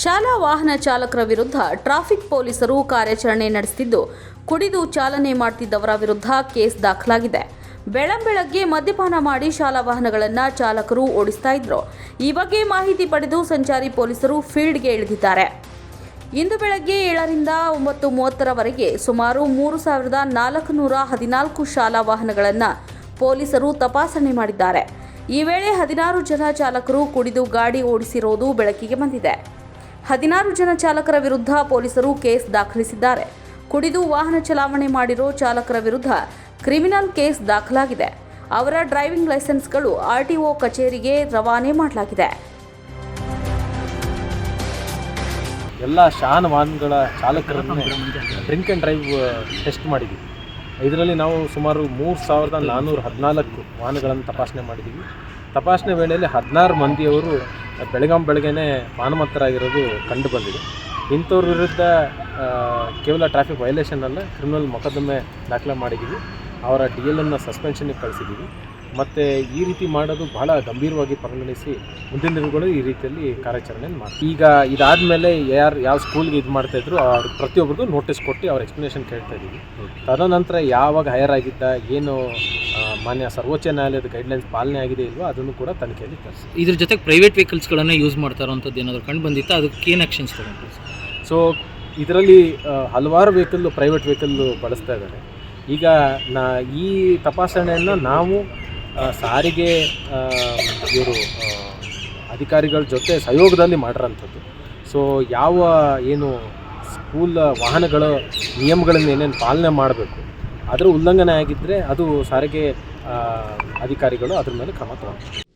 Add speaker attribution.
Speaker 1: ಶಾಲಾ ವಾಹನ ಚಾಲಕರ ವಿರುದ್ಧ ಟ್ರಾಫಿಕ್ ಪೊಲೀಸರು ಕಾರ್ಯಾಚರಣೆ ನಡೆಸುತ್ತಿದ್ದು ಕುಡಿದು ಚಾಲನೆ ಮಾಡುತ್ತಿದ್ದವರ ವಿರುದ್ಧ ಕೇಸ್ ದಾಖಲಾಗಿದೆ. ಬೆಳಂಬೆಳಗ್ಗೆ ಮದ್ಯಪಾನ ಮಾಡಿ ಶಾಲಾ ವಾಹನಗಳನ್ನು ಚಾಲಕರು ಓಡಿಸ್ತಾ ಇದ್ರು. ಈ ಬಗ್ಗೆ ಮಾಹಿತಿ ಪಡೆದು ಸಂಚಾರಿ ಪೊಲೀಸರು ಫೀಲ್ಡ್ಗೆ ಇಳಿದಿದ್ದಾರೆ. ಇಂದು ಬೆಳಗ್ಗೆ ಏಳರಿಂದ ಒಂಬತ್ತು ಮೂವತ್ತರವರೆಗೆ ಸುಮಾರು ಮೂರು ಸಾವಿರದ ನಾಲ್ಕುನೂರ ಹದಿನಾಲ್ಕು ಶಾಲಾ ವಾಹನಗಳನ್ನು ಪೊಲೀಸರು ತಪಾಸಣೆ ಮಾಡಿದ್ದಾರೆ. ಈ ವೇಳೆ ಹದಿನಾರು ಜನ ಚಾಲಕರು ಕುಡಿದು ಗಾಡಿ ಓಡಿಸಿರೋದು ಬೆಳಕಿಗೆ ಬಂದಿದೆ. ಹದಿನಾರು ಜನ ಚಾಲಕರ ವಿರುದ್ಧ ಪೊಲೀಸರು ಕೇಸ್ ದಾಖಲಿಸಿದ್ದಾರೆ. ಕುಡಿದು ವಾಹನ ಚಲಾವಣೆ ಮಾಡಿರೋ ಚಾಲಕರ ವಿರುದ್ಧ ಕ್ರಿಮಿನಲ್ ಕೇಸ್ ದಾಖಲಾಗಿದೆ. ಅವರ ಡ್ರೈವಿಂಗ್ ಲೈಸೆನ್ಸ್ಗಳು ಆರ್ಟಿಒ ಕಚೇರಿಗೆ ರವಾನೆ ಮಾಡಲಾಗಿದೆ.
Speaker 2: ಎಲ್ಲ ಶಾನ್ ವಾಹನಗಳ ಚಾಲಕರನ್ನು ಡ್ರಿಂಕ್ ಆ್ಯಂಡ್ ಡ್ರೈವ್ ಟೆಸ್ಟ್ ಮಾಡಿದ್ದೀವಿ ಇದರಲ್ಲಿ ನಾವು ಸುಮಾರು ಮೂರು ಸಾವಿರದ ನಾನ್ನೂರ ಹದಿನಾಲ್ಕು ವಾಹನಗಳನ್ನು ತಪಾಸಣೆ ಮಾಡಿದ್ದೀವಿ. ತಪಾಸಣೆ ವೇಳೆಯಲ್ಲಿ ಹದಿನಾರು ಮಂದಿಯವರು ಬೆಳಗಾಂ ಬೆಳಗ್ಗೆನೇ ಪಾನಮತ್ತರಾಗಿರೋದು ಕಂಡು ಬಂದಿದೆ. ಇಂಥವ್ರ ವಿರುದ್ಧ ಕೇವಲ ಟ್ರಾಫಿಕ್ ವೈಲೇಷನ್ ಅಲ್ಲ ಕ್ರಿಮಿನಲ್ ಮೊಕದ್ದಮೆ ದಾಖಲೆ ಮಾಡಿದ್ದೀವಿ ಅವರ ಡಿ ಎಲ್ ಅನ್ನು ಸಸ್ಪೆನ್ಷನ್ಗೆ ಕಳಿಸಿದ್ದೀವಿ ಮತ್ತು ಈ ರೀತಿ ಮಾಡೋದು ಬಹಳ ಗಂಭೀರವಾಗಿ ಪರಿಗಣಿಸಿ ಮುಂದಿನ ದಿನಗಳು ಈ ರೀತಿಯಲ್ಲಿ ಕಾರ್ಯಾಚರಣೆ ಮಾಡ್ತೀವಿ. ಈಗ ಇದಾದ ಮೇಲೆ ಯಾರು ಯಾವ ಸ್ಕೂಲ್ಗೆ ಇದು ಮಾಡ್ತಾಯಿದ್ರು ಅವ್ರ ಪ್ರತಿಯೊಬ್ಬರಿಗೂ ನೋಟಿಸ್ ಕೊಟ್ಟು ಅವ್ರ ಎಕ್ಸ್ಪ್ಲನೇಷನ್ ಕೇಳ್ತಾ ಇದ್ದೀವಿ. ತದನಂತರ ಯಾವಾಗ ಹೈಯರ್ ಆಗಿದ್ದ ಏನು ಮಾನ್ಯ ಸರ್ವೋಚ್ಚ ನ್ಯಾಯಾಲಯದ ಗೈಡ್ಲೈನ್ಸ್ ಪಾಲನೆ ಆಗಿದೆ ಇಲ್ವೋ ಅದನ್ನು ಕೂಡ ತನಿಖೆಯಲ್ಲಿ ತರಿಸಿ.
Speaker 3: ಇದ್ರ ಜೊತೆಗೆ ಪ್ರೈವೇಟ್ ವೆಹಿಕಲ್ಸ್ಗಳನ್ನು ಯೂಸ್ ಮಾಡ್ತಾ ಇರೋಂಥದ್ದು ಏನಾದರೂ ಕಂಡು ಬಂದಿತ್ತು? ಅದಕ್ಕೆ ಏನು ಆ್ಯಕ್ಷನ್ಸ್ ತಗೊಂಡು
Speaker 2: ಸೊ ಇದರಲ್ಲಿ ಹಲವಾರು ವೆಹಿಕಲ್ಲು ಪ್ರೈವೇಟ್ ವೆಹಿಕಲ್ಲು ಬಳಸ್ತಾ ಇದ್ದಾರೆ. ಈಗ ನಾ ಈ ತಪಾಸಣೆಯನ್ನು ನಾವು ಸಾರಿಗೆ ಇವರು ಅಧಿಕಾರಿಗಳ ಜೊತೆ ಸಹಯೋಗದಲ್ಲಿ ಮಾಡಿರೋಂಥದ್ದು. ಸೊ ಯಾವ ಏನು ಸ್ಕೂಲ್ ವಾಹನಗಳ ನಿಯಮಗಳನ್ನು ಏನೇನು ಪಾಲನೆ ಮಾಡಬೇಕು ಅದರ ಉಲ್ಲಂಘನೆ ಆಗಿದ್ದರೆ ಅದು ಸಾರಿಗೆ ಅಧಿಕಾರಿಗಳು ಅದ್ರ ಮೇಲೆ ಕ್ರಮ ತಗೊಳ್ತಾರೆ